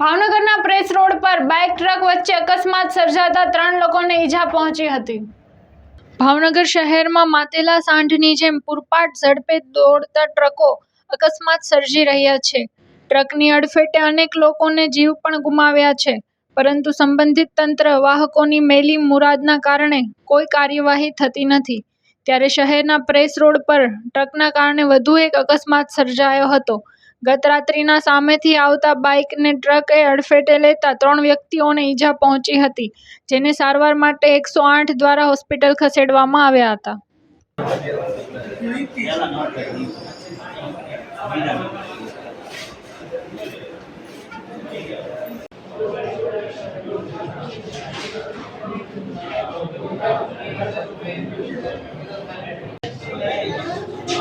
ભાવનગરના press road પર bike truck વચ્ચે અકસ્માત સર્જાતા ત્રણ લોકોને ઈજા પહોંચી હતી. ભાવનગર શહેરમાં માતેલા સાંઢની જેમ પૂરપાટ ઝડપે દોડતા ટ્રકો અકસ્માત સર્જી રહ્યા છે. ટ્રકની અડફેટે અનેક લોકોને જીવ પણ ગુમાવ્યા છે, પરંતુ સંબંધિત તંત્ર વાહકોની મેલી મુરાદના કારણે કોઈ કાર્યવાહી થતી નથી. ત્યારે શહેરના પ્રેસ રોડ પર ટ્રકના કારણે વધુ એક અકસ્માત સર્જાયો હતો. ગત રાત્રિના સામેથી આવતા બાઇકને ટ્રકે અડફેટે લેતા ત્રણ વ્યક્તિઓને ઈજા પહોંચી હતી, જેને સારવાર માટે એકસો આઠ દ્વારા હોસ્પિટલ ખસેડવામાં આવ્યા હતા.